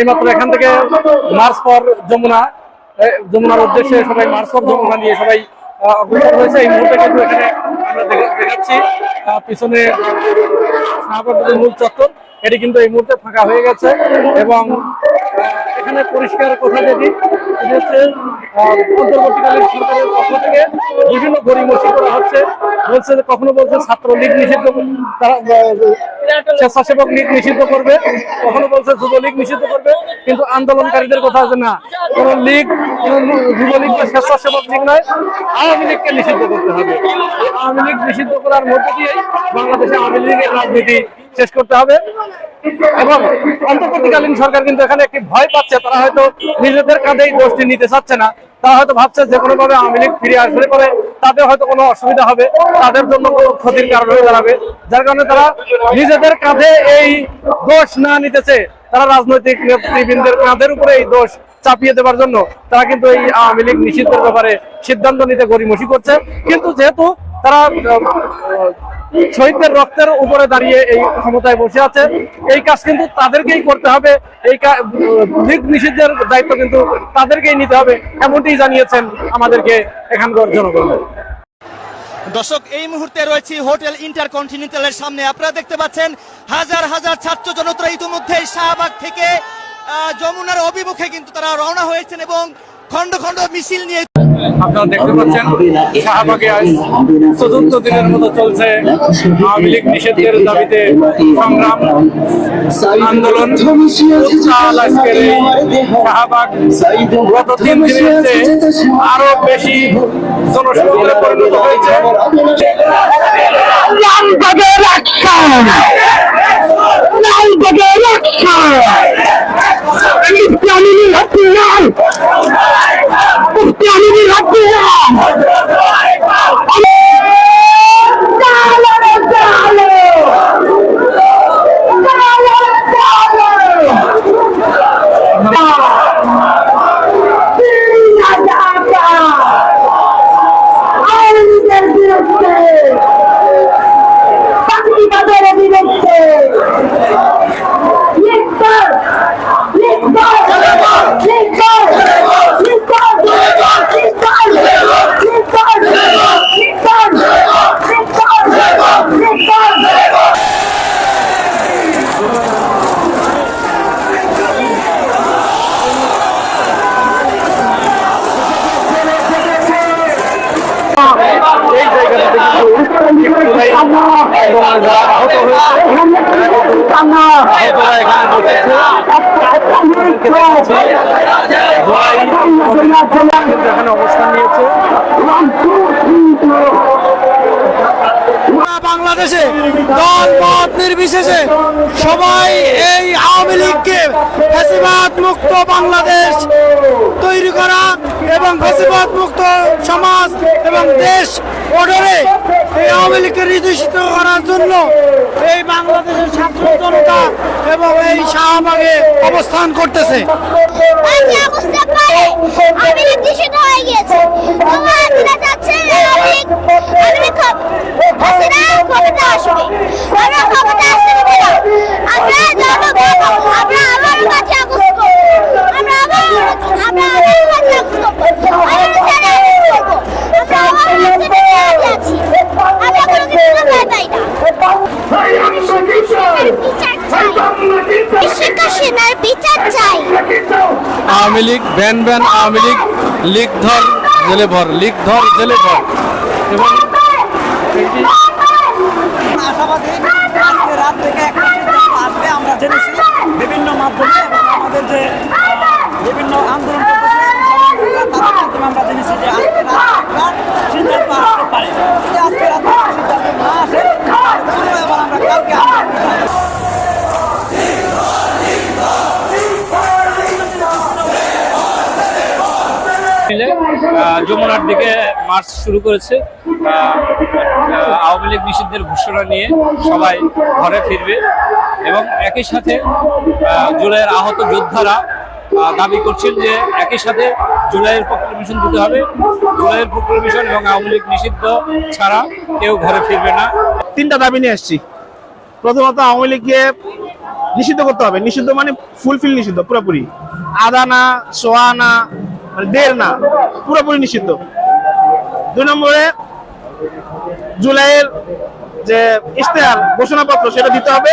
এইমাত্র এখান থেকে মার্চ পর যমুনা যমুনার উদ্দেশ্যে সবাই মার্চ ফর যমুনা নিয়ে সবাই অগ্রসর হয়েছে। এই মুহূর্তে কিন্তু এখানে আমরা দেখাচ্ছি পিছনে মূল চত্বর। এটি কিন্তু এই মুহূর্তে ফাঁকা হয়ে গেছে এবং এখানে পরিষ্কার কথা যদি অন্তর্বর্তীকালীন সরকারের পক্ষ থেকে বিভিন্ন গরিমসি করা হচ্ছে। বলছে যে কখনো বলছে ছাত্রলীগ নিষিদ্ধ, তারা স্বেচ্ছাসেবক লীগ নিষিদ্ধ করবে। কখনো বলছে যুবলীগ নিষিদ্ধ করবে। কিন্তু আন্দোলনকারীদের কথা আছে না। কোন লীগ যুবলীগ বা স্বেচ্ছাসেবক লীগ নয়। আওয়ামী লীগকে নিষিদ্ধ করতে হবে। আওয়ামী লীগ নিষিদ্ধ করার মধ্যে দিয়ে বাংলাদেশে আওয়ামী লীগের রাজনীতি শেষ করতে হবে। এবং অন্তর্বর্তীকালীন সরকার কিন্তু এখানে একটি ভয় পাচ্ছে। তারা হয়তো নিজেদের কাঁধেই দোষটি নিতে চাচ্ছে না। তারা হয়তো ভাবছে যে কোনো ভাবে আওয়ামী লীগ ফিরে আসলে পরে তাদের হয়তো কোনো অসুবিধা হবে। তাদের জন্য কোনো ক্ষতির কারণ হয়ে দাঁড়াবে। যার কারণে তারা নিজেদের কাঁধে এই দোষ না নিতেছে। তারা রাজনৈতিক নেতৃবৃন্দের কাঁধের উপরে এই দোষ চাপিয়ে দেওয়ার জন্য তারা কিন্তু এই আওয়ামী লীগ নিষিদ্ধের ব্যাপারে সিদ্ধান্ত নিতে গরিমসি করছে। কিন্তু যেহেতু তারা শহীদদের রক্তের উপরে দাঁড়িয়ে এই ক্ষমতায় বসে আছে। এই কাজ কিন্তু তাদেরকেই করতে হবে। এই লীগ নিষিদ্ধের দায়িত্ব কিন্তু তাদেরকেই নিতে হবে এমনটি জানিয়েছেন আমাদেরকে এখানকার জনগণ। দর্শক, এই মুহূর্তে রয়েছে হোটেল ইন্টার ইন্টারকন্টিনেন্টালের সামনে। আপনারা দেখতে পাচ্ছেন, হাজার হাজার ছাত্র জনতা ইতিমধ্যে শাহবাগ থেকে যমুনার অভিমুখে কিন্তু তারা রওনা হয়েছেন এবং খন্ড খন্ড মিছিল নিয়ে আপনারা দেখতে পাচ্ছেন, শাহবাগে আজ চতুর্থ দিনের মতো চলছে আওয়ামী লীগ নিষেধের দাবিতে সংগ্রাম আন্দোলন। শাহবাগ গত তিন দিনের আরও বেশি জনসমুদ্রে পরিণত হয়েছে। ইসলামীর হাতিয়ার Colombia! বাংলাদেশে দল মত নির্বিশেষে সবাই এই আওয়ামী লীগকে মুক্ত বাংলাদেশ তৈরি করা এবং ফ্যাসিবাদ মুক্ত সমাজ এবং দেশ অর্ডারে এই আওয়ামী লীগকে নির্দেশিত করার জন্য এই বাংলাদেশের ছাত্র জনতা এবং এই শাহবাগে অবস্থান করতেছে। হয়ে গিয়েছে তোমরা দিনে যাচ্ছে আওয়ামী লীগ আওয়ামী লীগ ক্ষম- হাসিনা ক্ষমতা আসবে আমরা ক্ষমতা আসতে দেবো না আমরা জনগণ আমরা আবার মাঝে আগস্ট করব আমরা আবার আমরা আবার মাঝে আগস্ট করব আমরা ছেড়ে আগস্ট করব আমরা আবার মাঝে বেরিয়ে আগে আছি আমরা কোনো কিছু ভয় পাই না বিচার চাই সেনার বিচার চাই। আওয়ামী লীগ ব্যান ব্যান আওয়ামী লীগ লীগ ধর জেলে ভর লীগ ধর জেলে ভর। এবং আশাবাদী আজকে রাত থেকে একটা সিদ্ধান্ত আসবে আমরা জেনেছি বিভিন্ন মাধ্যমে আমাদের যে বিভিন্ন আন্দোলন করতেছে সংগঠনরা, তাদের মাধ্যমে আমরা জেনেছি যে আজকে রাত একটা সিদ্ধান্ত আসতে পারে যদি আজকে রাত একটা সিদ্ধান্ত না আসে তাহলে পুনরায় আবার আমরা কালকে আন্দোলন করব। মিলে আহ, যমুনার দিকে মার্চ শুরু করেছে। আওয়ামী লীগ নিষিদ্ধের ঘোষণা নিয়ে সবাই ঘরে ফিরবে এবং একই সাথে জুলাইয়ের আহত যোদ্ধারা দাবি করছেন যে একই সাথে জুলাইয়ের প্রক্লেমেশন দিতে হবে। জুলাইয়ের প্রক্লেমেশন এবং আওয়ামী লীগ নিষিদ্ধ ছাড়া কেউ ঘরে ফিরবে না। তিনটা দাবি নিয়ে আসছি প্রথমত আওয়ামী লীগকে নিষিদ্ধ করতে হবে। নিষিদ্ধ মানে ফুলফিল নিষিদ্ধ, পুরোপুরি। আদা না সোয়া না মানে মানে দেড় না পুরোপুরি নিষিদ্ধ। দুই নম্বরে জুলাইয়ের যে ইশতেহার ঘোষণাপত্র সেটা দিতে হবে।